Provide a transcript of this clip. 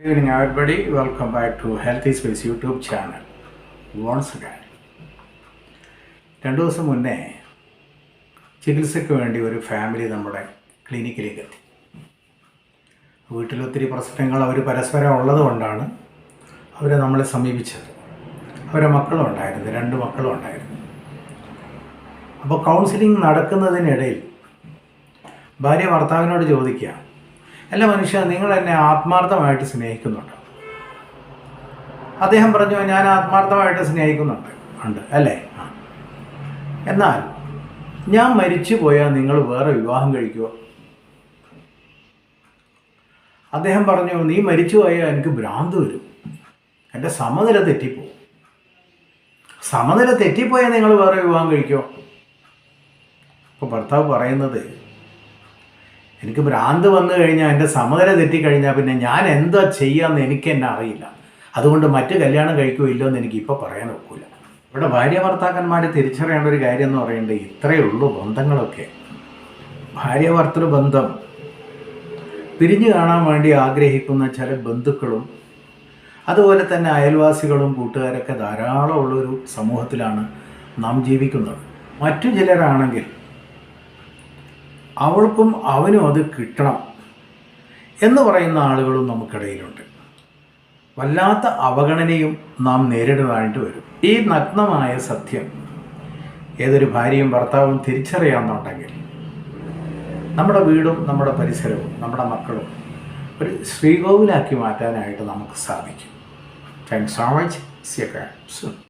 Good evening, everybody. Welcome back to Healthy Space YouTube channel. Once again. രണ്ടു ദിവസം മുന്നേ ചികിത്സയ്ക്ക് വേണ്ടി ഒരു ഫാമിലി നമ്മുടെ ക്ലിനിക്കിലേക്ക് എത്തി വീട്ടിൽ ഒത്തിരി പ്രശ്നങ്ങൾ അവർ പരസ്പരം ഉള്ളതുകൊണ്ടാണ് അവരെ നമ്മളെ സമീപിച്ചത് അവരെ മക്കളും ഉണ്ടായിരുന്നു രണ്ട് മക്കളും ഉണ്ടായിരുന്നു അപ്പോൾ കൗൺസിലിംഗ് നടക്കുന്നതിനിടയിൽ ഭാര്യ ഭർത്താവിനോട് ചോദിക്കുക അല്ല മനുഷ്യ നിങ്ങൾ എന്നെ ആത്മാർത്ഥമായിട്ട് സ്നേഹിക്കുന്നുണ്ട്. അദ്ദേഹം പറഞ്ഞു ഞാൻ ആത്മാർത്ഥമായിട്ട് സ്നേഹിക്കുന്നുണ്ട്. ഉണ്ട് അല്ലേ? എന്നാൽ ഞാൻ മരിച്ചു പോയാൽ നിങ്ങൾ വേറെ വിവാഹം കഴിക്കുമോ അദ്ദേഹം പറഞ്ഞു നീ മരിച്ചു പോയാൽ എനിക്ക് ഭ്രാന്ത് വരും. എന്റെ സമനില തെറ്റിപ്പോവും. സമനില തെറ്റിപ്പോയാൽ നിങ്ങൾ വേറെ വിവാഹം കഴിക്കുമോ അപ്പോൾ ഭർത്താവ് പറയുന്നത് എനിക്ക് ഭ്രാന്ത് വന്നു കഴിഞ്ഞാൽ എന്റെ സമനില തെറ്റിക്കഴിഞ്ഞാൽ പിന്നെ ഞാൻ എന്താ ചെയ്യാമെന്ന് എനിക്ക് തന്നെ അറിയില്ല. അതുകൊണ്ട് മറ്റ് കല്യാണം കഴിക്കുമോ ഇല്ലോ എന്ന് എനിക്ക് ഇപ്പോൾ പറയാൻ ഒക്കില്ല ഇവിടെ ഭാര്യ ഭർത്താക്കന്മാർ തിരിച്ചറിയേണ്ട ഒരു കാര്യം എന്ന് പറയുന്നത് ഇത്രയേ ഉള്ളൂ ബന്ധങ്ങളൊക്കെ. ഭാര്യ ഭർത്തൃ ബന്ധം. പിരിഞ്ഞു കാണാൻ വേണ്ടി ആഗ്രഹിക്കുന്ന ചില ബന്ധുക്കളും അതുപോലെ തന്നെ അയൽവാസികളും കൂട്ടുകാരൊക്കെ ധാരാളം ഉള്ളൊരു സമൂഹത്തിലാണ് നാം ജീവിക്കുന്നത്. മറ്റു ചിലരാണെങ്കിൽ അവൾക്കും അവനും അത് കിട്ടണം എന്ന് പറയുന്ന ആളുകളും നമുക്കിടയിലുണ്ട്. വല്ലാത്ത അവഗണനയും നാം നേരിടുന്നതായിട്ട് വരും. ഈ നഗ്നമായ സത്യം ഏതൊരു ഭാര്യയും ഭർത്താവും തിരിച്ചറിയാമെന്നുണ്ടെങ്കിൽ നമ്മുടെ വീടും നമ്മുടെ പരിസരവും നമ്മുടെ മക്കളും ഒരു ശ്രീകോവിലാക്കി മാറ്റാനായിട്ട് നമുക്ക് സാധിക്കും. Thanks so much C